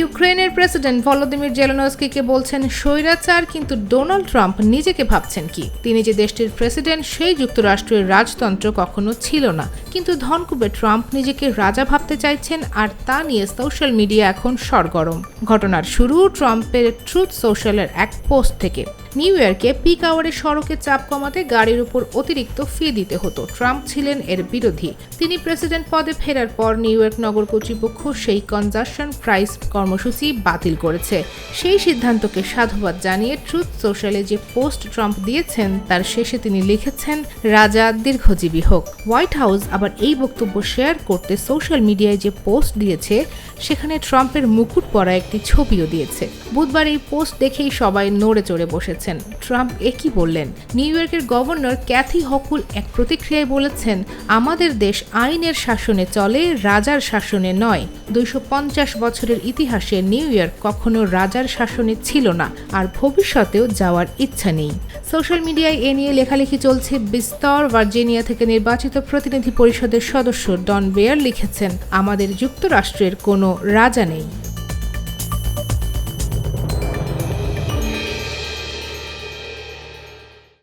ইউক্রেনের president Volodymyr জেলনস্কিকে বলছেন, স্বৈরাচার কিন্তু ডোনাল্ড ট্রাম্প নিজেকে ভাবছেন কি? তিনি যে দেশটির প্রেসিডেন্ট, সেই যুক্তরাষ্ট্রের রাজতন্ত্র কখনো ছিল না। কিন্তু ধনকুবে ট্রাম্প নিজেকে রাজা ভাবতে চাইছেন আর তা নিয়ে সোশ্যাল মিডিয়া এখন সরগরম। ঘটনার শুরু ট্রাম্পের ট্রুথ সোশ্যালের এক পোস্ট থেকে। নিউ ইয়র্কে পিক আওয়ারে সড়কে চাপ কমাতে গাড়ির উপর অতিরিক্ত ফি দিতে হতো। ট্রাম্প ছিলেন এর বিরোধী। তিনি প্রেসিডেন্ট পদে ফেরার পর নিউ ইয়র্ক নগর কর্তৃপক্ষ সেই কনজাকশন প্রাইস কর্মসূচি বাতিল করেছে। সেই সিদ্ধান্তকে সাধুবাদ জানিয়ে ট্রুথ সোশ্যালে যে পোস্ট ট্রাম্প দিয়েছেন, তার শেষে তিনি লিখেছেন, রাজা দীর্ঘজীবী হোক। হোয়াইট হাউস আবার এই বক্তব্য শেয়ার করতে সোশ্যাল মিডিয়ায় যে পোস্ট দিয়েছে, সেখানে ট্রাম্পের মুকুট পরা একটি ছবিও দিয়েছে। বুধবার এই পোস্ট দেখেই সবাই নড়ে চড়ে বসেছেন। ট্রাম্প একই বললেন? নিউ ইয়র্কের গভর্নর ক্যাথি হকুল এক প্রতিক্রিয়ায় বলেছেন, আমাদের দেশ আইনের শাসনে চলে, রাজার শাসনে নয়। দুইশো বছরের ইতিহাসে নিউ ইয়র্ক কখনো রাজার শাসনে ছিল না, আর ভবিষ্যতেও যাওয়ার ইচ্ছা নেই। সোশ্যাল মিডিয়ায় এ নিয়ে লেখালেখি চলছে। বিস্তর ভার্জিনিয়া থেকে নির্বাচিত প্রতিনিধি পরিষদের সদস্য ডন বেয়ার লিখেছেন আমাদের যুক্তরাষ্ট্রের কোনো রাজা নেই।